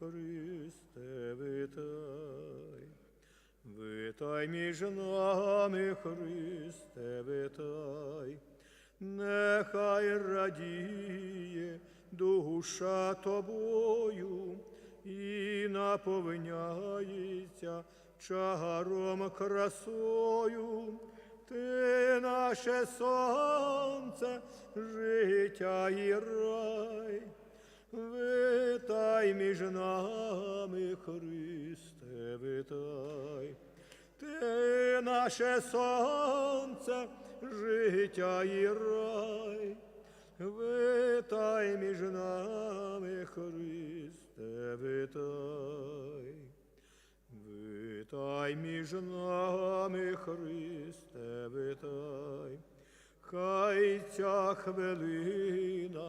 Христе, витай, витай між нами, Христе, витай, нехай радіє душа тобою і наповняється чагаром красою. Ти наше сонце, життя і рай. Витай між нами, Христе, витай. Ти наше сонце, життя і рай. Витай між нами, Христе, витай. Витай між нами, Христе, витай. Хай ця хвилина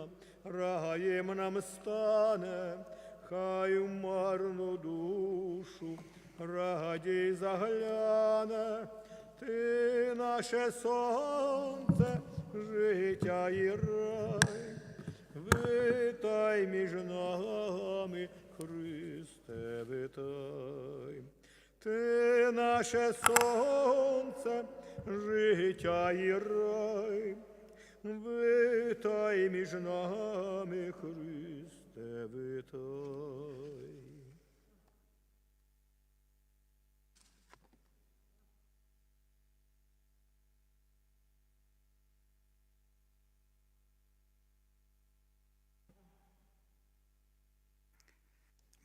раєм нам стане, хай в марну душу радій загляне, ти наше сонце, життя і рай. Витай між нами, Христе, витай. Ти наше сонце, життя і рай. Витай між нами, Христе, витай.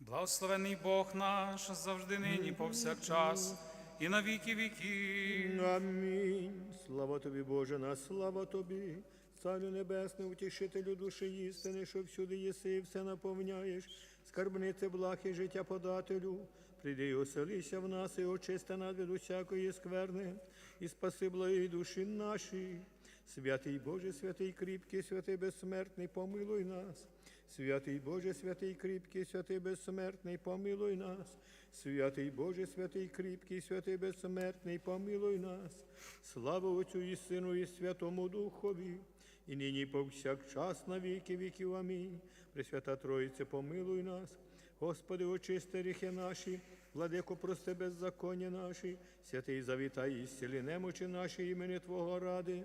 Благословений Бог наш завжди нині повсякчас і на віки віків. Амінь. Слава тобі, Боже, на слава тобі, Царю Небесний, утішителю душі істини, що всюди єси і все наповняєш, скарбнице благ і життя подателю. Прийди і оселися в нас, і очисти нас від усякої скверни, і спаси благої душі наші. Святий Боже, святий кріпкий, святий безсмертний, помилуй нас. Святий Боже, святий кріпкий, святий безсмертний, помилуй нас. Святий Боже, святий кріпкий, святий безсмертний, помилуй нас. Слава Отцю і Сину, і Святому Духові, і нині повсякчас на віки віків. Амінь. Пресвята Троїце, помилуй нас. Господи, очисти гріхи наші, владико, прости беззаконня наші, святий завітай і зціли немочі наші імені Твого ради.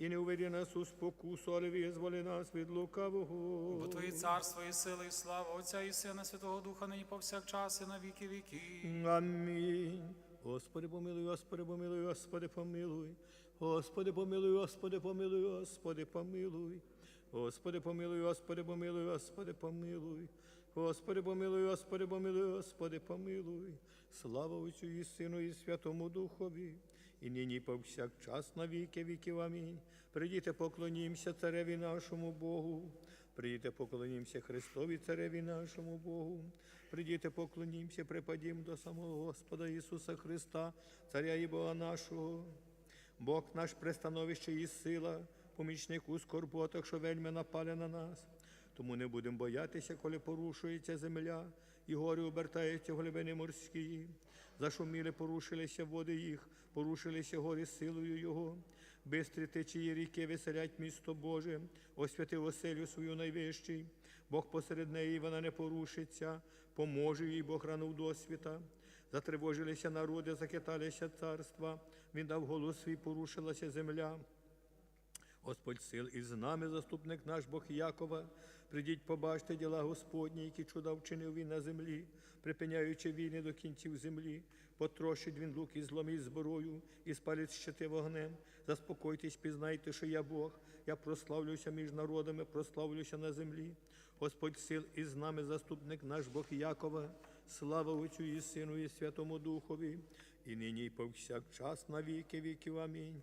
і не уведи нас у спокусу, але визволи нас від лукавого. Бо Твоє царство і сила, і слава Отця і Сина Святого Духа нині повсякчас і на віки віків. Амінь. Господи, помилуй, Господи, помилуй, Господи, помилуй. Господи, помилуй, Господи, помилуй, Господи, помилуй. Господи, помилуй, Господи, помилуй, Господи, помилуй. Господи, помилуй, Господи, помилуй, Господи, помилуй. Слава Отцю і Сину, і Святому Духові, і нині повсякчас на віки віків. Амінь. Прийдіте, поклонімося цареві нашому Богу. Прийдіте, поклонімося Христові, цареві нашому Богу. Прийдіте, поклонімося, припадім до самого Господа Ісуса Христа, Царя і Бога нашого. Бог наш пристановище і сила, помічник у скорботах, що вельми напали на нас. Тому не будемо боятися, коли порушується земля, і гори обертаються в глибини морські. Зашуміли, порушилися води їх, порушилися гори силою Його. Бистрі течії ріки веселять місто Боже, освятив оселю свою найвищий. Бог посеред неї вона не порушиться, поможе їй Бог ранув досвіта. Затривожилися народи, закиталися царства, він дав голос свій, порушилася земля. Господь сил із нами, заступник наш Бог Якова. Придіть, побачте діла Господні, які чуда вчинив він на землі, припиняючи війни до кінців землі, потрощить він лук і злом зброю, і спалить щити вогнем. Заспокойтесь, пізнайте, що я Бог, я прославлюся між народами, прославлюся на землі. Господь сил із нами, заступник наш Бог Якова. Слава Отцю і Сину, і Святому Духові, і нині, і повсякчас на віки віків. Амінь.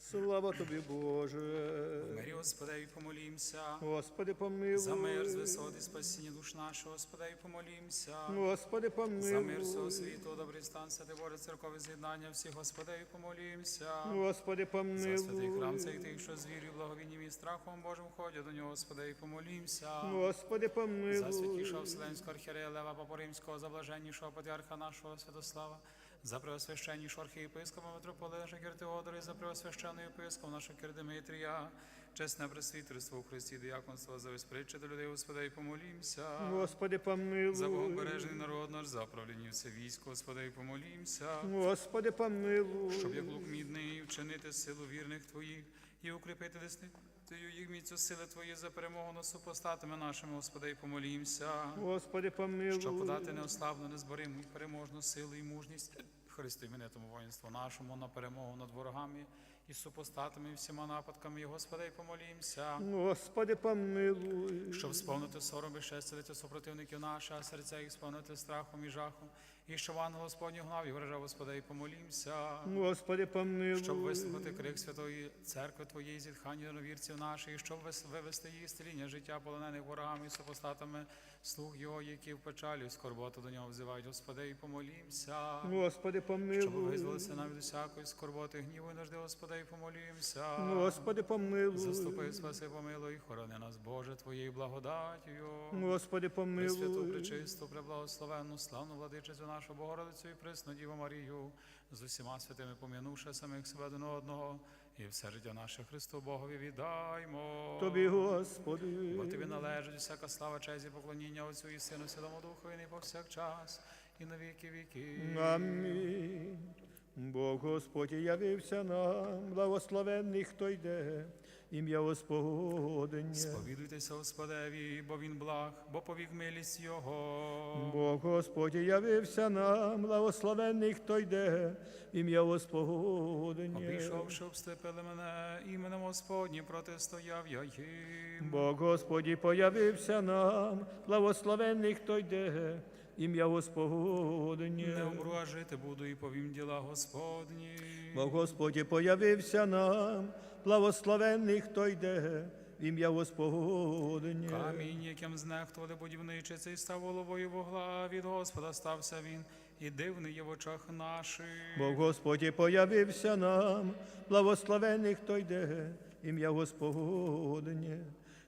Слава тобі, Боже. Мирі Господеві помолімся. Господи, помилуй. За мир з висоти спасіння душ нашого, Господеві помолімся. Господи, помилуй. За мир всього світу, добрий стан, святи Боже, церкове з'єднання всіх, Господеві помолімся. Господи, помилуй. За святий храм цей тих, що з вірою, благовінням і страхом Божим ходять до нього, Господеві помолімся. Господи, помилуй. За святішого Вселенського архієрея Лева Папа Римського, за блаженнішого патріарха нашого Святослава, за преосвященнішого архієпископа митрополита Шакір Теодора і за преосвященого єпископа нашого Кир Димитрія, чесне пресвітерство у Христі, діяконство за виспритче до людей, Господи, і помолімся. Господи, помилуй. За Богобережний народ наш, за правління все військо, Господи, і помолімся. Господи, помилуй. Щоб як лук мідний вчинити силу вірних Твоїх і укріпити деснитою їх міцю сили Твої за перемогу над супостатами нашими, Господи, і помолімся. Господи, помилуй. Щоб подати неослабну, незбориму і переможну силу і мужність Христу іменитому воїнству нашому на перемогу над ворогами і супостатами і всіма нападками, і Господи, і помолімся. Господи, помилуй. Щоб сповнити сором і щастя супротивників наших, а серця їх сповнити страхом і жахом, і ангел Господній гнав і вражав, Господи, і помолімся. Господи, помилуй. Щоб вислухати крик Святої Церкви Твоєї зітхання новірців наших, і щоб вивести її з тіління життя полонених ворогами і супостатами слуг Його, які в печалі і скорботу до нього взивають, Господи, і помолімся. Господи, помилуй. Щоб визволися нам від усякої скорботи, гніву і нужди, Господи, і помолімся. Господи, помилуй. Заступи, спаси, помилуй, хорони нас, Боже, Твоєю благодаттю. Господи, Пресвяту, помилуй. пречисту, преблагословенну, славну владичицю нашу Богородицю і присну Діву Марію, з усіма святими пом'янувши самих себе один одного, і все життя наше Христу Богові віддаймо. Тобі, Господи. Бо тобі належить всяка слава, честь і поклоніння Отцю і Сину, Святому Духу, і не повсякчас, і на віки віки. Амінь. Бог Господь явився нам, благословенний, хто йде, ім'я Господнє. Сповідуйтеся Господеві, бо він благ, бо повік милість Його. Бог Господь явився нам, благословенний, хто йде, ім'я Господнє. Обійшовши, обстепили мене, іменем Господнім протистояв я їм. Бог Господь появився нам, благословенний, хто йде, ім'я Не Господнє. умру, а жити буду і повім діла Господні. Бо Господь появився нам, благословенний, хто йде, в ім'я Господнє. Камінь, яким знехтували будівничиці, і став головою вогла, від Господа стався він, і дивний є в очах наших. Бо Господь появився нам, благословенний, хто йде, ім'я Господнє.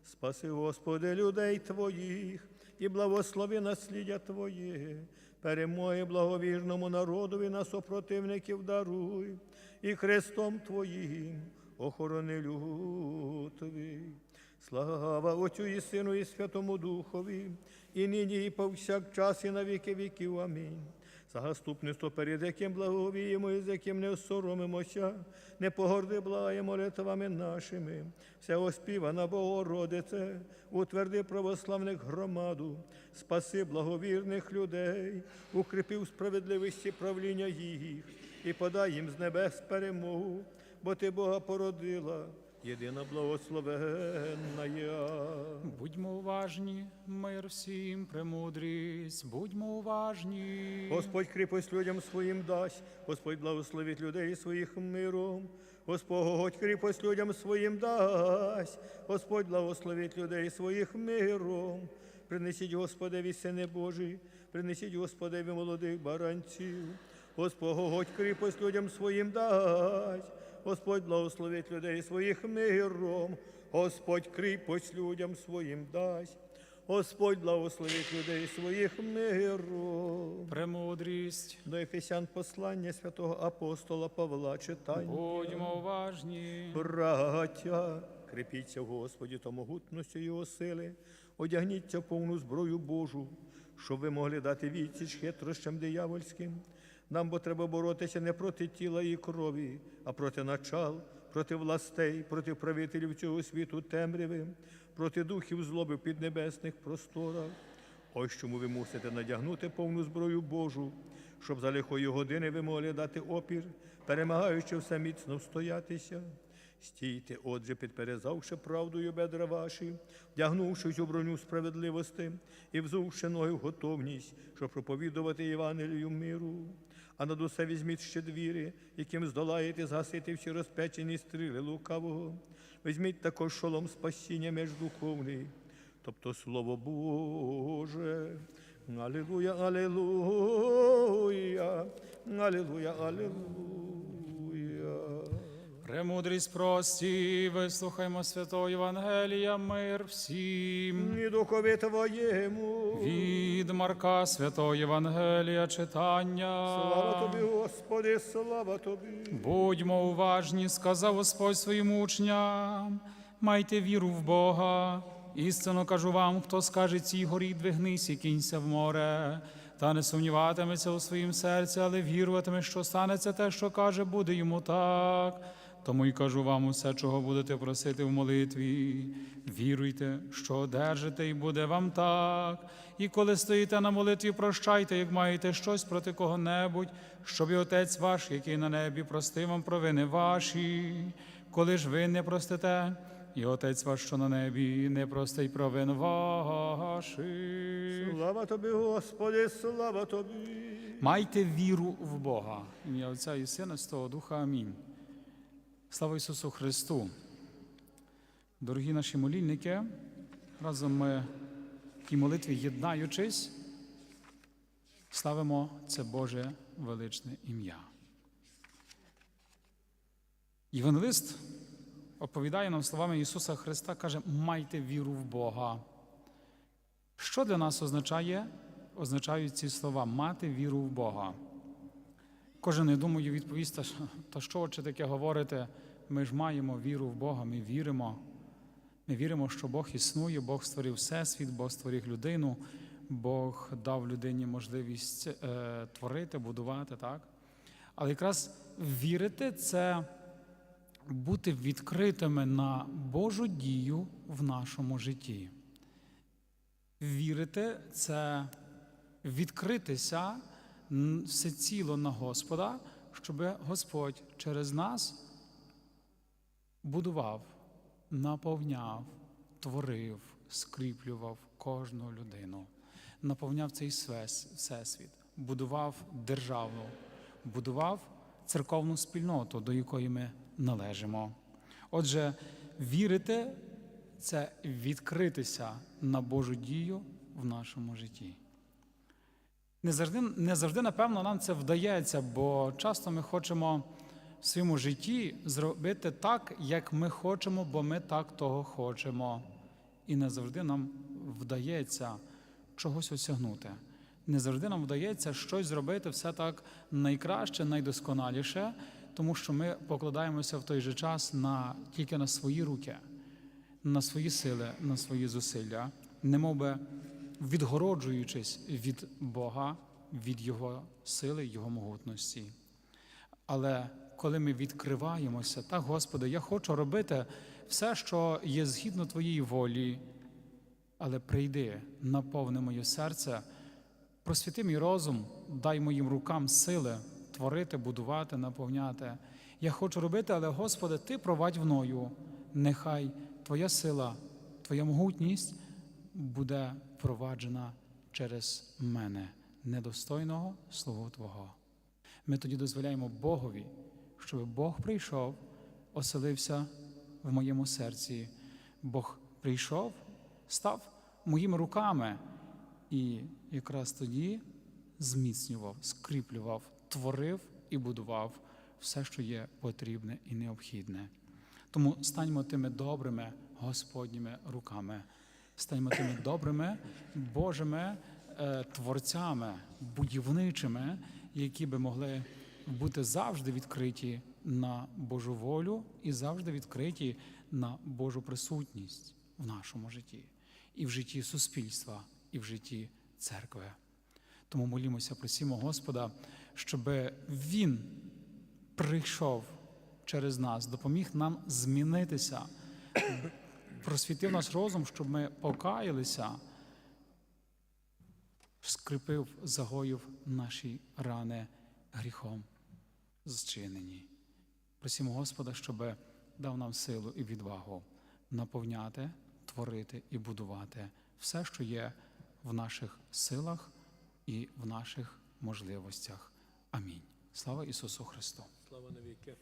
Спаси, Господи, людей Твоїх, і благослови наслідя Твоє, перемоги благовірному народові на супротивників даруй, і Христом Твоїм охорони люд Твій. Слава Отцю і Сину, і Святому Духові, і нині, і повсякчас, і на віки віків. Амінь. Заступництво, перед яким благовіємо і з яким не соромимося, не погорди благає молитвами нашими. Вся оспівана Богородице, утверди православних громаду, спаси благовірних людей, укріпи в справедливості правління їх і подай їм з небес перемогу, бо ти Бога породила, єдина благословенна. я. Будьмо уважні, мир всім, премудрість, будьмо уважні. Господь кріпость людям своїм дасть, Господь благословить людей своїх миром. Господь кріпость людям своїм дасть, Господь благословить людей своїх миром. Принесіть Господеві сини Божі, принесіть Господеві молодих баранців. Господь кріпость людям своїм дасть, Господь благословить людей своїх миром. Господь кріпость людям своїм дасть. Господь благословить людей своїх миром. Премудрість, До Ефесян послання святого апостола Павла читання. будьмо уважні. Браття, крепіться в Господі та могутності Його сили, одягніться в повну зброю Божу, щоб ви могли дати відсіч хитрощам диявольським. Нам бо треба боротися не проти тіла і крові, а проти начал, проти властей, проти правителів цього світу темряви, проти духів злоби в піднебесних просторах. Ось чому ви мусите надягнути повну зброю Божу, щоб за лихої години ви могли дати опір, перемагаючи все міцно встоятися. Стійте, отже, підперезавши правдою бедра ваші, вдягнувшись у броню справедливості і взувши ноги в готовність, щоб проповідувати Євангелію миру. А над усе візьміть ще двірі, яким здолаєте згасити всі розпечені стріли лукавого. Візьміть також шолом спасіння між духовний, тобто Слово Боже. Алілуя, алілуя, алілуя, алілуя. Премудрість прості, вислухаймо святого Євангелія, мир всім. І духові твоєму. Від Марка святого Євангелія читання. Слава тобі, Господи, слава тобі. Будьмо уважні, сказав Господь своїм учням, майте віру в Бога. Істинно кажу вам, хто скаже цій горі, двигнись і кінься в море, та не сумніватиметься у своїм серці, але віруватиме, що станеться те, що каже, буде йому так. Тому й кажу вам усе, чого будете просити в молитві. Віруйте, що одержите, і буде вам так. І коли стоїте на молитві, прощайте, як маєте щось проти кого-небудь, щоб і Отець ваш, який на небі, простив вам провини ваші. Коли ж ви не простите, і Отець ваш, що на небі, не простить провин ваших. Слава тобі, Господи, слава тобі. Майте віру в Бога. Ім'я Отця і Сина, Святого Духа. Амінь. Слава Ісусу Христу. Дорогі наші молільники, разом ми в тій молитві єднаючись, славимо це Боже величне ім'я. Євангелист оповідає нам словами Ісуса Христа, каже, майте віру в Бога. Що для нас означає, означають ці слова мати віру в Бога? Кожен, я думаю, відповість, «Та та що отче таке говорите? Ми ж маємо віру в Бога, ми віримо. Ми віримо, що Бог існує, Бог створив всесвіт, Бог створив людину, Бог дав людині можливість е, творити, будувати, так? Але якраз вірити це бути відкритими на Божу дію в нашому житті. Вірити це відкритися м, всеціло на Господа, щоб Господь через нас будував, наповняв, творив, скріплював кожну людину, наповняв цей всесвіт, будував державу, будував церковну спільноту, до якої ми належимо. Отже, вірити це відкритися на Божу дію в нашому житті. Не завжди, не завжди, напевно, нам це вдається, бо часто ми хочемо в своєму житті зробити так, як ми хочемо, бо ми так того хочемо. І не завжди нам вдається чогось осягнути. Не завжди нам вдається щось зробити все так найкраще, найдосконаліше, тому що ми покладаємося в той же час на, тільки на свої руки, на свої сили, на свої зусилля, немов би відгороджуючись від Бога, від Його сили, Його могутності. Але коли ми відкриваємося, так, Господи, я хочу робити все, що є згідно Твоєї волі, але прийди, наповни моє серце, просвіти мій розум, дай моїм рукам сили творити, будувати, наповняти. Я хочу робити, але, Господи, Ти провадь мною. Нехай Твоя сила, Твоя могутність буде проваджена через мене, недостойного слугу Твого. Ми тоді дозволяємо Богові, щоб Бог прийшов, оселився в моєму серці. Бог прийшов, став моїми руками і якраз тоді зміцнював, скріплював, творив і будував все, що є потрібне і необхідне. Тому станьмо тими добрими Господніми руками, станьмо тими добрими Божими е, творцями, будівничими, які би могли бути завжди відкриті на Божу волю і завжди відкриті на Божу присутність в нашому житті, і в житті суспільства, і в житті церкви. Тому молімося, просімо Господа, щоб Він прийшов через нас, допоміг нам змінитися, просвітив наш розум, щоб ми покаялися, скріпив, загоїв наші рани гріхом зчинені. Просімо Господа, щоб дав нам силу і відвагу наповняти, творити і будувати все, що є в наших силах і в наших можливостях. Амінь. Слава Ісусу Христу! Слава навіки.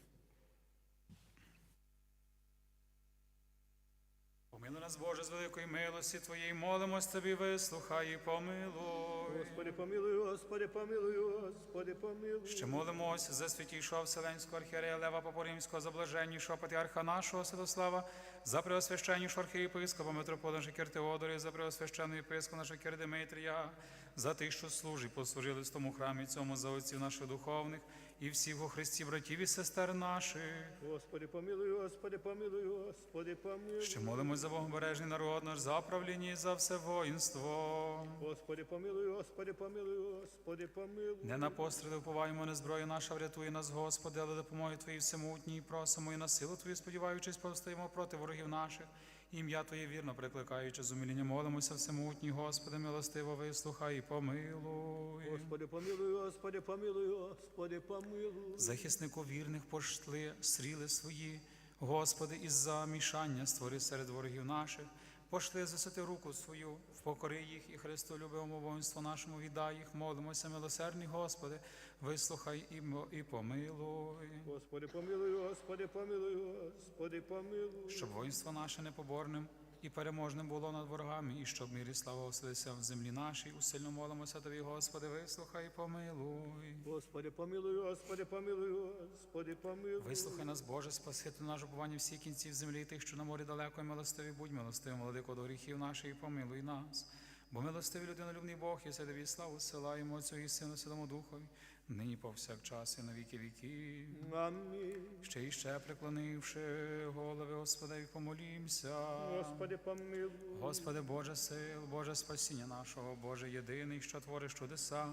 Помилуй нас, Боже, з великої милості Твоєї, молимось Тобі, вислухай і помилуй. Господи, помилуй, Господи, помилуй, Господи, помилуй. Ще молимось за святійшого Вселенського архієрея Лева Попоримського, за блаженнішого патріарха нашого Святослава, за преосвященнішого архієпископа митроположа Киртеодора, і за преосвященного єпископа нашого Димитрія, за тих, що служить, послужили в тому храмі цьому, за отців наших духовних, і всіх у Христі братів і сестер наших. Господи, помилуй, Господи, помилуй, Господи, помилуй. Ще молимось за Богобережний народ наш, за правління і за все воїнство. Господи, помилуй, Господи, помилуй, Господи, помилуй. Не на постріли вповаємо, не зброю наша, врятує нас, Господи, але допомоги Твої всемутній, просимо і на силу Твою, сподіваючись, повстоїмо проти ворогів наших. Ім'я Твоє вірно прикликаючи з умиління, молимося всемутній, Господи, милостиво вислухай і помилуй. Господи, помилуй, Господи, помилуй, Господи, помилуй. Захиснику вірних пошли стріли свої, Господи, із замішання створи серед ворогів наших. Пошли засити руку свою, впокори їх і Христу любимому воїнству нашому віддай їх, молимося, милосердний Господи, вислухай і, і помилуй. Господи, помилуй, Господи, помилуй, Господи, помилуй. Щоб воїнство наше непоборним і переможним було над ворогами, і щоб мир і слава оселися в землі нашій. Усильно молимося Тобі, Господи, вислухай і помилуй. Господи, помилуй, Господи, помилуй, Господи, помилуй. Вислухай нас, Боже, спасити наш уповання всіх кінців землі, тих, що на морі далеко, і милостиві, будь милостивим, владико до гріхів наших, і помилуй нас. Бо милостивий людинолюбний Бог, і тобі славу силаємо Отцю і Сину, Святому Духові, нині повсякчас і на віки віків. Амінь. Ще і ще преклонивши голови Господеві, помолімся. Господи, помилуй. Господи, Боже сил, Боже спасіння нашого, Боже єдиний, що твориш чудеса.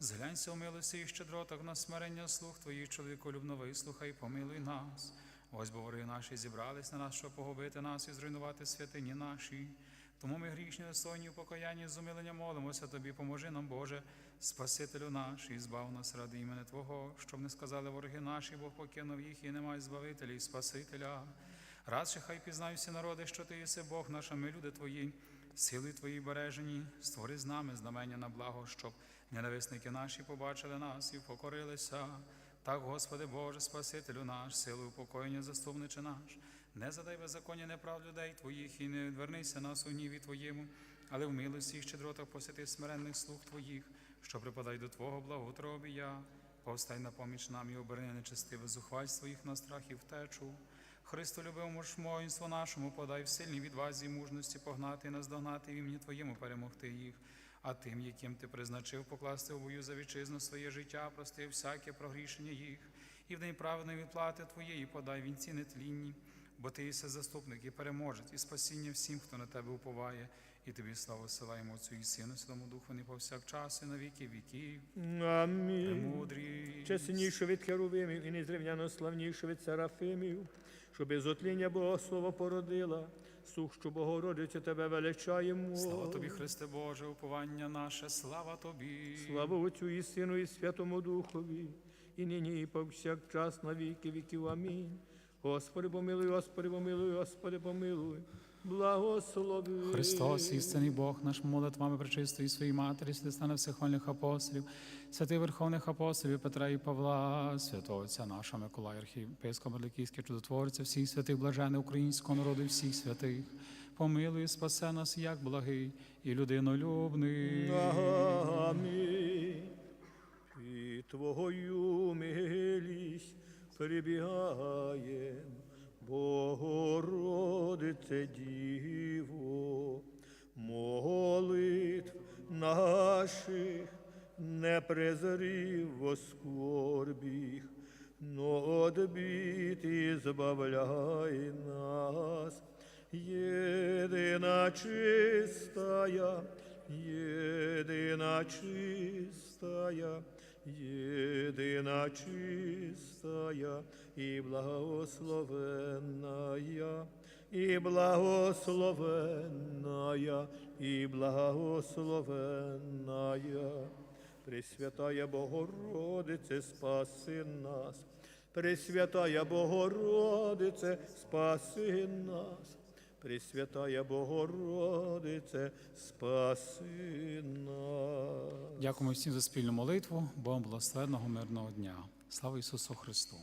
Зглянься у милості і щедротах на смирення слух Твоїх, чоловіколюбно вислухай, помилуй нас. Ось бо вороги наші зібрались на нас, щоб погубити нас і зруйнувати святині наші. Тому ми грішні, достойні в покаянні з умилення молимося Тобі, поможи нам, Боже, Спасителю наш, і збав нас ради імени Твого, щоб не сказали вороги наші, Бог покинув їх і немає збавителя і Спасителя. Радше хай пізнають всі народи, що ти єси Бог наш, а ми люди Твої, сили Твої бережені, створи з нами знамення на благо, щоб ненависники наші побачили нас і покорилися. Так, Господи Боже, Спасителю наш, силою упокоєння, заступниче наш, не задай беззаконня неправ людей Твоїх і не відвернися нас у гніві Твоєму, але в милості і щедротах посіти смиренних слуг Твоїх, що припадай до Твого благоутробія. Повстай на поміч нам і оберни нечестиве зухвальство їх на страх і втечу. Христу любимому ж нашому, подай в сильній відвазі і мужності погнати і наздогнати в ім'я Твоєму перемогти їх. А тим, яким ти призначив покласти у бою за вітчизну своє життя, прости всяке прогрішення їх, і в день праведної відплати Твоєї подай вінці нетлінні, бо ти єси заступник і переможець, і спасіння всім, хто на тебе уповає, і тобі славу силаємо Отцю і Сину, Святому Духу, не повсякчас, і на віки віків. Амінь. Премудрі. Чесніше від херувимів і незрівняно славніше від серафимів, що без отління Богослова породила, сущу Богородицю тебе величаємо. Слава тобі, Христе Боже, уповання наше, слава тобі. Слава Отцю і Сину, і Святому Духові, і нині, і повсякчас на віки віків. Амінь. Господи, помилуй, Господи, помилуй, Господи, помилуй, благослови. Христос, істинний Бог, наш молитвами пречистої своїй матері, святиста на всіх хвальних апостолів, святих верховних апостолів Петра і Павла, святого Отця нашого Миколая, архієпископа Мерликійського чудотворця, всіх святих блажених українського народу всіх святих. Помилуй, спасе нас, як благий і людинолюбний. Амінь. І Твою милість прибігаєм, Богородице Діво, молитв наших не презрів во скорбіх, но одбіт і збавляй нас, єдина чистая, єдина чистая, єдина чистая і благословенная, і благословенная, і благословенная. Пресвятая Богородице, спаси нас. Пресвятая Богородице, спаси нас. Пресвятая Богородице, спаси нас. Дякуємо всім за спільну молитву. Богом благословенного мирного дня. Слава Ісусу Христу!